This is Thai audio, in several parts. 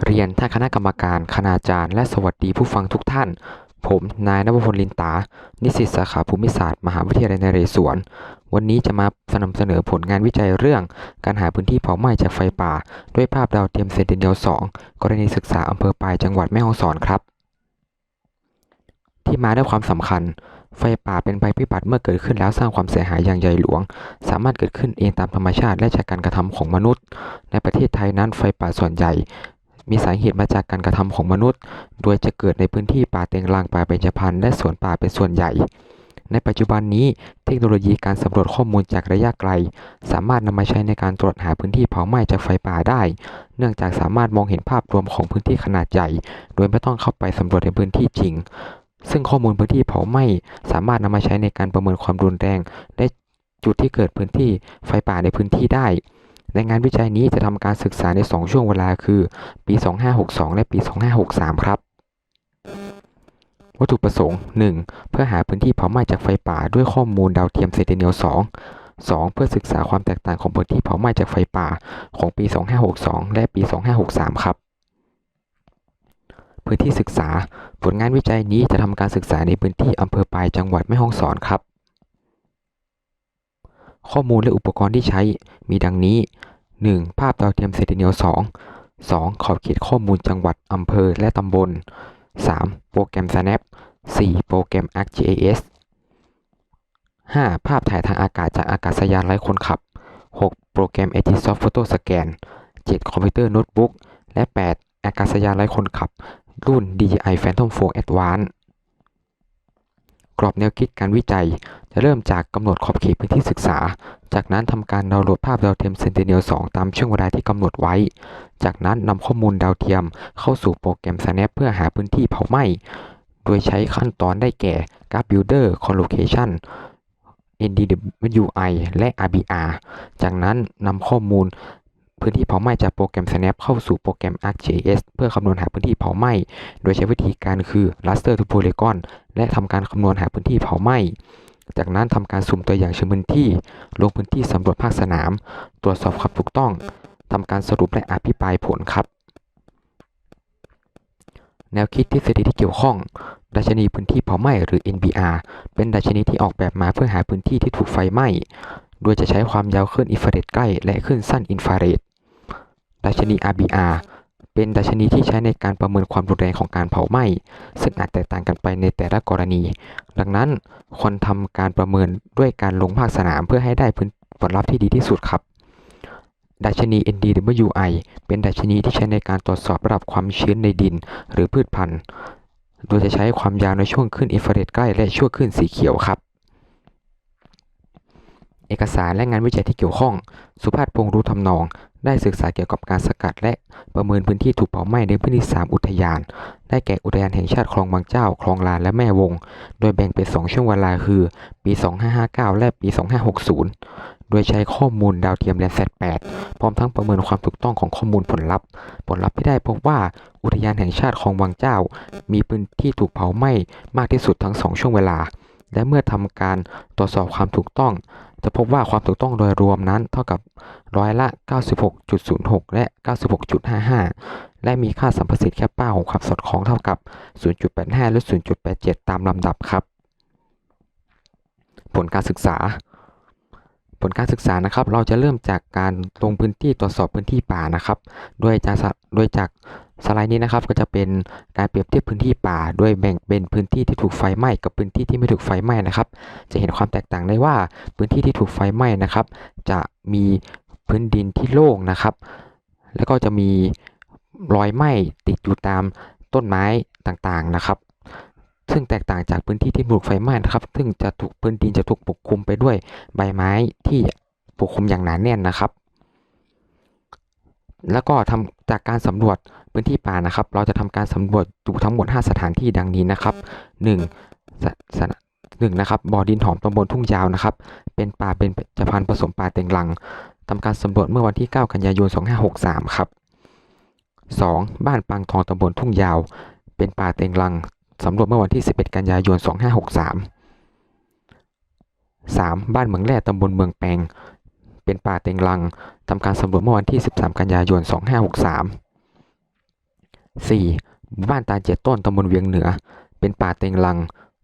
เรียนท่านคณะกรรมการ คณาจารย์ และสวัสดีผู้ฟังทุกท่าน ผม นายนภพลลินตา นิสิตสาขาภูมิศาสตร์ มหาวิทยาลัยนเรศวร วันนี้จะมานำเสนอผลงานวิจัยเรื่อง การหาพื้นที่เผาไหม้จากไฟป่า ด้วยภาพดาวเทียมเซนติเนล2กรณีศึกษาอำเภอปลายจังหวัดแม่ฮ่องสอนครับ ที่มาด้วยความสำคัญไฟป่าเป็นภัยพิบัติเมื่อเกิดขึ้นแล้วสร้างความเสียหายอย่างใหญ่หลวง สามารถเกิดขึ้นเองตามธรรมชาติและจากการกระทำของมนุษย์ ในประเทศไทยนั้นไฟป่าส่วนใหญ่ มีสาเหตุมาจากการกระทำของมนุษย์ โดยจะเกิดในพื้นที่ป่าเต็งรังป่าเบญจพรรณและสวนป่าเป็นส่วนใหญ่ ในปัจจุบันนี้เทคโนโลยีการสำรวจข้อมูลจากระยะไกล สามารถนำมาใช้ในการตรวจหาพื้นที่เผาไหม้จากไฟป่าได้ เนื่องจากสามารถมองเห็นภาพรวมของพื้นที่ขนาดใหญ่ โดยไม่ต้องเข้าไปสำรวจในพื้นที่จริง ซึ่งข้อมูลพื้นที่เผาไหม้สามารถนำมาใช้ในการประเมินความรุนแรง และจุดที่เกิดพื้นที่ไฟป่าในพื้นที่ได้ ในงานวิจัยนี้จะทำการศึกษาใน 2 ช่วงเวลาคือ ปี 2562 และปี 2563 ครับ วัตถุประสงค์ 1. เพื่อหาพื้นที่เผาไหม้จากไฟป่าด้วยข้อมูลดาวเทียมเซนติเนียล2 2. เพื่อศึกษาความแตกต่างของพื้นที่เผาไหม้จากไฟป่าของปี 2562 และปี 2563 ครับ พื้นที่ศึกษา ผลงานวิจัยนี้จะทำการศึกษาในพื้นที่อำเภอปลายจังหวัดแม่ฮ่องสอนครับ ข้อมูลและอุปกรณ์ที่ใช้มีดังนี้ 1. ภาพดาวเทียมเซติเนียล2 2. ขอบเขตข้อมูลจังหวัด อำเภอ และตำบล 3. โปรแกรม Snap 4. โปรแกรม ArcGIS 5. ภาพถ่ายทางอากาศจากอากาศยานไร้คนขับ 6. โปรแกรม Etihad Photo Scan 7. คอมพิวเตอร์โน้ตบุ๊ก และ 8. อากาศยานไร้คนขับ รุ่น DJI Phantom 4 Advance กรอบแนวคิดการวิจัย จะเริ่มจากกำหนดขอบเขตพื้นที่ศึกษา จากนั้นทำการดาวน์โหลดภาพดาวเทียม Sentinel 2 ตามช่วงเวลาที่กำหนดไว้ จากนั้นนำข้อมูลดาวเทียมเข้าสู่โปรแกรม Snap เพื่อหาพื้นที่เผาไหม้ โดยใช้ขั้นตอนได้แก่ Graph Builder Collocation NDWI และ RBR จากนั้นนำข้อมูล พื้นที่เผาไหม้จากโปรแกรม Snap เข้าสู่โปรแกรม ArcGIS เพื่อคำนวณหาพื้นที่เผาไหม้ โดยใช้วิธีการคือ raster to polygon และทำการคำนวณหาพื้นที่เผาไหม้จากนั้นทำการสุ่มตัวอย่างเชิงพื้นที่ ลงพื้นที่สำรวจภาคสนาม ตรวจสอบความถูกต้องทำการสรุปและอภิปรายผลครับ แนวคิดทฤษฎีที่เกี่ยวข้อง ดัชนีพื้นที่เผาไหม้หรือ NBR เป็นดัชนีที่ออกแบบมาเพื่อหาพื้นที่ที่ถูกไฟไหม้ โดยจะใช้ความยาวคลื่นอินฟราเรดใกล้และคลื่นสั้นอินฟราเรด ดัชนี RBR เป็นดัชนีที่ใช้ในการประเมินความรุนแรงของการเผาไหม้ ซึ่งอาจแตกต่างกันไปในแต่ละกรณี ดังนั้นควรทำการประเมินด้วยการลงภาคสนามเพื่อให้ได้ผลลัพธ์ที่ดีที่สุดครับ ดัชนี NDWI เป็นดัชนีที่ใช้ในการตรวจสอบระดับความชื้นในดินหรือพืชพันธุ์ โดยจะใช้ความยาวในช่วงขึ้นอินฟราเรดใกล้และช่วงขึ้นสีเขียวครับเอกสารและงานวิจัยที่เกี่ยวข้อง สุภาพพงษ์รู้ทำนอง ได้ศึกษาเกี่ยวกับการสกัดและประเมินพื้นที่ถูกเผาไหม้ในพื้นที่ 3 อุทยาน ได้แก่อุทยานแห่งชาติคลองบางเจ้า คลองลานและแม่วง โดยแบ่งเป็น 2 ช่วงเวลาคือ ปี 2559 และปี 2560 โดยใช้ข้อมูลดาวเทียมแลนแซด8พร้อมทั้งประเมินความถูกต้องของข้อมูลผลลัพธ์ ผลลัพธ์ที่ได้พบว่าอุทยานแห่งชาติคลองบางเจ้า มีพื้นที่ถูกเผาไหม้มากที่สุดทั้ง 2 ช่วงเวลา และเมื่อทำการตรวจสอบความถูกต้อง จะพบว่าความถูกต้องโดยรวมนั้นเท่ากับร้อยละ 96.06 และ 96.55 และมีค่าสัมประสิทธิ์แคปป้าของความสอดคล้องเท่ากับ 0.85 และ 0.87 ตามลำดับครับ ผลการศึกษา ผลการศึกษานะครับ เราจะเริ่มจากการลงพื้นที่ตรวจสอบพื้นที่ป่านะครับ โดยจากโดยจาก สไลด์นี้นะครับก็จะเป็นการเปรียบเทียบพื้นที่ป่า โดยแบ่งเป็นพื้นที่ที่ถูกไฟไหม้กับพื้นที่ที่ไม่ถูกไฟไหม้นะครับ จะเห็นความแตกต่างได้ว่าพื้นที่ที่ถูกไฟไหม้นะครับ จะมีพื้นดินที่โล่งนะครับ แล้วก็จะมีรอยไหม้ติดอยู่ตามต้นไม้ต่างๆนะครับ ซึ่งแตกต่างจากพื้นที่ที่ถูกไฟไหม้นะครับ ซึ่งจะถูกพื้นดินจะถูกปกคลุมไปด้วยใบไม้ที่ปกคลุมอย่างหนาแน่นนะครับ แล้วก็ทำจากการสำรวจพื้นที่ป่านะครับ เราจะทำการสำรวจอยู่ทั้งหมด 5 สถานที่ดังนี้นะครับ 1. สถหนึ่งนะครับบ่อดินหอมตำบลทุ่งยาวนะครับ เป็นป่าเป็นจพันผสมป่าเต็งรังทำการสำรวจเมื่อวันที่ 9 กันยายน 2563 ครับ 2. บ้านปางทองตำบลทุ่งยาว เป็นป่าเต็งรังสำรวจเมื่อวันที่ 11 กันยายน 2563 3. บ้านเมืองแร่ตำบลเมืองแปง เป็นป่าเต็งรังทำการสำรวจเมื่อวันที่ 13 กันยายน 2563 4. หมู่บ้านตาเจ็ดต้นตำบลเวียงเหนือ เป็นป่าเต็งรัง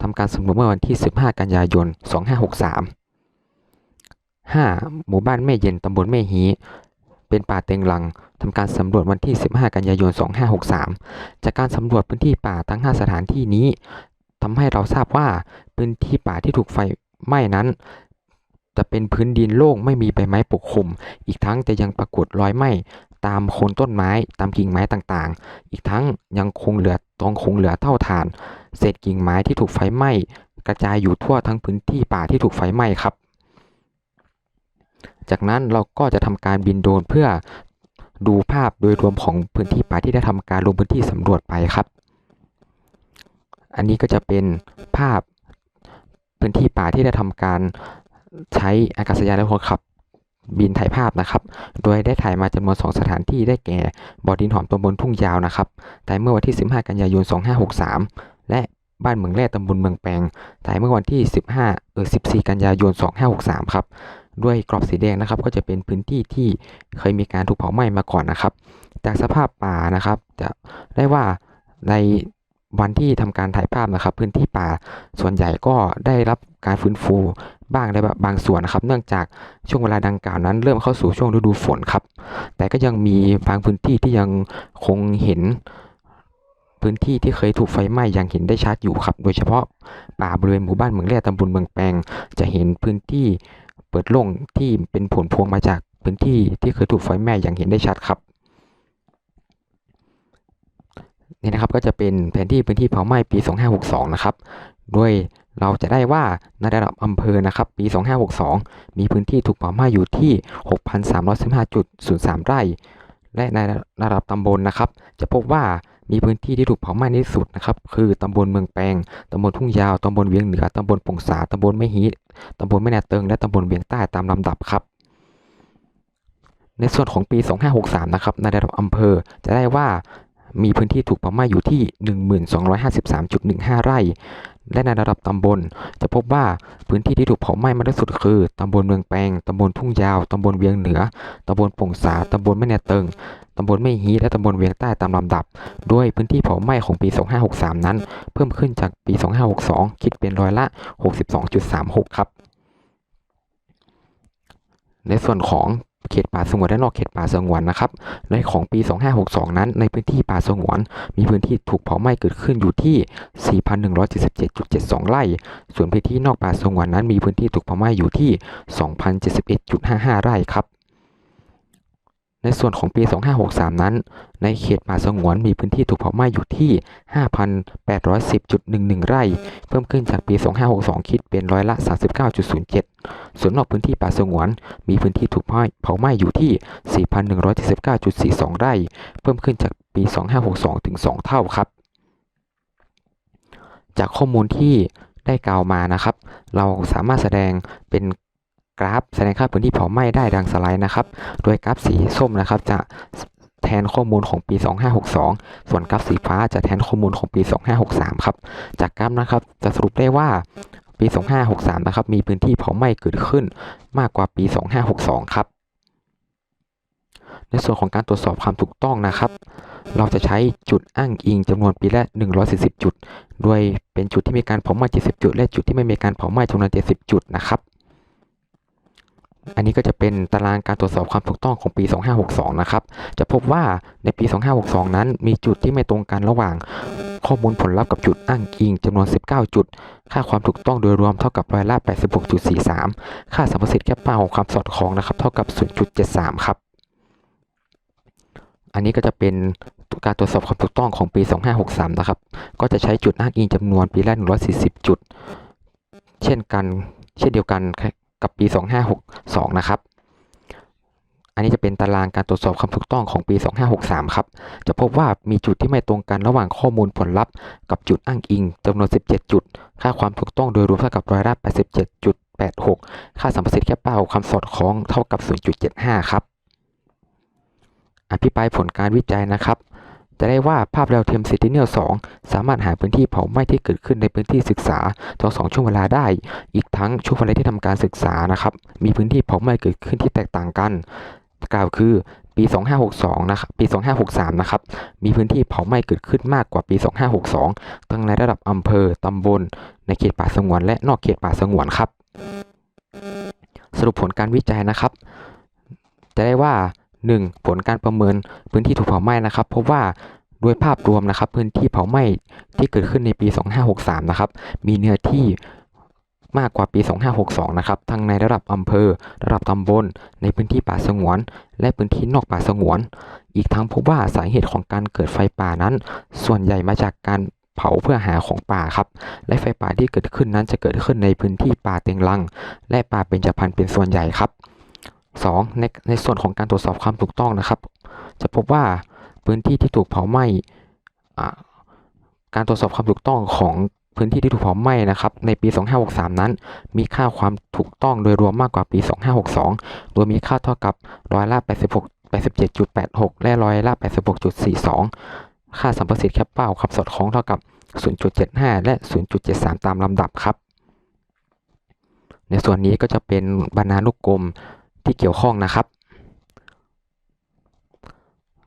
ทำการสำรวจเมื่อวันที่ 15 กันยายน 2563 5. หมู่บ้านแม่เย็นตำบลแม่ฮีเป็นป่าเต็งรังทำการสำรวจวันที่ 15 กันยายน 2563 จากการสำรวจพื้นที่ป่าทั้ง 5 สถานที่นี้ทำให้เราทราบว่าพื้นที่ป่าที่ถูกไฟไหม้นั้น จะเป็นพื้นดินโล่งไม่มีใบไม้ปกคลุม อีกทั้งจะยังปรากฏรอยไหม้ตามโคนต้นไม้ตามกิ่งไม้ต่างๆ อีกทั้งยังคงเหลือตองคงเหลือเท่าฐาน เศษกิ่งไม้ที่ถูกไฟไหม้ กระจายอยู่ทั่วทั้งพื้นที่ป่าที่ถูกไฟไหม้ครับ จากนั้นเราก็จะทำการบินโดรนเพื่อดูภาพโดยรวมของพื้นที่ป่าที่ได้ทำการลงพื้นที่สำรวจไปครับ อันนี้ก็จะเป็นภาพพื้นที่ป่าที่ได้ทำการ ใช้อากาศยานและคนขับบินถ่ายภาพนะครับ โดยได้ถ่ายมาจำนวน 2 สถานที่ได้แก่บ่อดินหอมตำบลทุ่งยาวนะครับถ่ายเมื่อวันที่ 15 กันยายน 2563 และบ้านเมืองแร่ตำบลเมืองแปงถ่ายเมื่อวันที่ 15 เออ 14 กันยายน 2563 ครับ ด้วยกรอบสีแดงนะครับ ก็จะเป็นพื้นที่ที่เคยมีการถูกเผาไหม้มาก่อนนะครับ จากสภาพป่านะครับ จะได้ว่าในวันที่ทำการถ่ายภาพนะครับ พื้นที่ป่าส่วนใหญ่ก็ได้รับการฟื้นฟู บ้างในบางส่วนนะครับ เนื่องจากช่วงเวลาดังกล่าวนั้น เริ่มเข้าสู่ช่วงฤดูฝนครับ แต่ก็ยังมีบางพื้นที่ที่ยังคงเห็นพื้นที่ที่เคยถูกไฟไหม้ยังเห็นได้ชัดอยู่ครับ โดยเฉพาะป่าบริเวณหมู่บ้านเมืองแร่ตำบลเมืองแปงจะเห็นพื้นที่เปิดโล่งที่เป็นผลพวงมาจากพื้นที่ที่เคยถูกไฟไหม้อย่างเห็นได้ชัดครับนี่นะครับก็จะเป็นแผนที่พื้นที่เผาไหม้ปี 2562 นะครับโดย เราจะได้ว่าในระดับอำเภอนะครับปี 2562 มีพื้นที่ถูกเผาไหม้อยู่ที่ 6,315.03 ไร่ และในระดับตำบลนะครับ จะพบว่ามีพื้นที่ที่ถูกเผาไหม้ที่สุดนะครับ คือตำบลเมืองแปงตำบลทุ่งยาว ตำบลเวียงเหนือ ตำบลปงสา ตำบลไม่ฮีตำบลแม่นาเติง และตำบลเวียงใต้ตามลำดับครับ ในส่วนของปี 2563 นะครับ ในระดับอำเภอจะได้ว่ามีพื้นที่ถูกเผาไหม้อยู่ที่ 1253.15 ไร่ และในระดับตำบล จะพบว่าพื้นที่ที่ถูกเผาไหม้มากที่สุดคือ ตำบลเมืองแปงตำบลทุ่งยาว ตำบลเวียงเหนือ ตำบลป่งสา ตำบลแม่นเติง ตำบลแม่ฮีและตำบลเวียงใต้ตามลำดับโดยพื้นที่เผาไหม้ของปี 2563 นั้น เพิ่มขึ้นจากปี 2562 คิดเป็นร้อยละ 62.36 ครับ ในส่วนของ เขตป่าสงวนและนอกเขตป่าสงวนนะครับ ในของปี 2562 นั้น ในพื้นที่ป่าสงวน มีพื้นที่ถูกเผาไหม้เกิดขึ้นอยู่ที่ 4,177.72 ไร่ ส่วนพื้นที่นอกป่าสงวนนั้น มีพื้นที่ถูกเผาไหม้อยู่ที่ 2,071.55 ไร่ครับ ในส่วนของปี 2563 นั้น ในเขตป่าสงวนมีพื้นที่ถูกเผาไหม้อยู่ที่ 5,810.11 ไร่ เพิ่มขึ้นจากปี 2562 คิดเป็นร้อยละ 39.07 ส่วนนอกพื้นที่ป่าสงวน มีพื้นที่ถูกเผาไหม้อยู่ที่ 4,179.42 ไร่ เพิ่มขึ้นจากปี 2562 ถึง 2 เท่าครับ จากข้อมูลที่ได้กล่าวมานะครับ เราสามารถแสดงเป็น ราฟแสดงค่าพื้นที่เผาไหม้ได้ดังสไลด์นะครับ โดยกราฟสีส้มนะครับจะแทนข้อมูลของปี 2562 ส่วนกราฟสีฟ้าจะแทนข้อมูลของปี 2563 ครับ จากกราฟนะครับจะสรุปได้ว่าปี 2563 นะครับ มีพื้นที่เผาไหม้เกิดขึ้นมากกว่าปี 2562 ครับ ในส่วนของการตรวจสอบความถูกต้องนะครับ เราจะใช้จุดอ้างอิงจำนวนปีละ 140 จุด โดยเป็นจุดที่มีการเผาไหม้ 70 จุด และจุดที่ไม่มีการเผาไหม้จำนวน 70 จุดนะครับ อันนี้ก็จะเป็นตารางการตรวจสอบความถูกต้องของปี 2562 นะครับ จะพบว่าในปี 2562 นั้น มีจุดที่ไม่ตรงกันระหว่าง ข้อมูลผลลัพธ์กับจุดอ้างอิงจำนวน 19 จุด ค่าความถูกต้องโดยรวมเท่ากับร้อยละ 86.43 ค่าสัมประสิทธิ์แค่เป้าของความสอดคล้องนะครับ เท่ากับ 0.73 ครับ อันนี้ก็จะเป็นการตรวจสอบความถูกต้องของปี 2563 นะครับ ก็จะใช้จุดอ้างอิงจำนวนปีละ 140 จุด เช่นกัน เช่นเดียวกัน กับปี 2562 นะครับ อันนี้จะเป็นตารางการตรวจสอบความถูกต้องของปี 2563 ครับ จะพบว่ามีจุดที่ไม่ตรงกันระหว่างข้อมูลผลลัพธ์กับจุดอ้างอิงจำนวน 17 จุด ค่าความถูกต้องโดยรวมเท่ากับร้อยละ87.86 ค่าสัมประสิทธิ์แค่เป้าความสอดคล้องเท่ากับ 0.75 ครับ อภิปรายผลการวิจัยนะครับ จะได้ว่าภาพดาวเทียม Sentinel 2สามารถหาพื้นที่เผาไหม้ที่เกิดขึ้นในพื้นที่ศึกษาทั้งสองช่วงเวลาได้ อีกทั้งช่วงเวลาที่ทำการศึกษานะครับมีพื้นที่เผาไหม้เกิดขึ้นที่แตกต่างกัน กล่าวคือปี 2562 นะครับ ปี 2563 นะครับ มีพื้นที่เผาไหม้เกิดขึ้นมากกว่าปี 2562 ทั้งในระดับอำเภอ ตำบล ในเขตป่าสงวน และนอกเขตป่าสงวนครับ สรุปผลการวิจัยนะครับ จะได้ว่า 1. ผลการประเมินพื้นที่ถูกเผาไหม้นะครับพบว่าโดยภาพรวมนะครับ พื้นที่เผาไหม้ที่เกิดขึ้นในปี 2563 นะครับ มีเนื้อที่มากกว่าปี 2562 นะครับ ทั้งในระดับอำเภอ ระดับตำบล ในพื้นที่ป่าสงวน และพื้นที่นอกป่าสงวน อีกทั้งพบว่าสาเหตุของการเกิดไฟป่านั้น ส่วนใหญ่มาจากการเผาเพื่อหาของป่าครับ และไฟป่าที่เกิดขึ้นนั้นจะเกิดขึ้นในพื้นที่ป่าเต็งรัง และป่าเบญจพรรณเป็นส่วนใหญ่ครับ 2. ในในส่วนของการตรวจสอบความถูกต้องนะครับ จะพบว่าพื้นที่ที่ถูกเผาไหม้การตรวจสอบความถูกต้องของพื้นที่ที่ถูกเผาไหม้นะครับในปี 2563 นั้น มีค่าความถูกต้องโดยรวมมากกว่าปี 2562 โดยมีค่าเท่ากับร้อยละ 86 87.86 และร้อยละ 86.42 ค่าสัมประสิทธิ์แคปเป้าครับสอดคล้องเท่ากับ 0.75 และ 0.73 ตามลำดับครับ ในส่วนนี้ก็จะเป็นบรรณานุกรม ที่เกี่ยวข้องนะครับ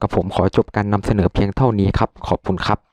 กับผมขอจบการนำเสนอเพียงเท่านี้ครับ ขอบคุณครับ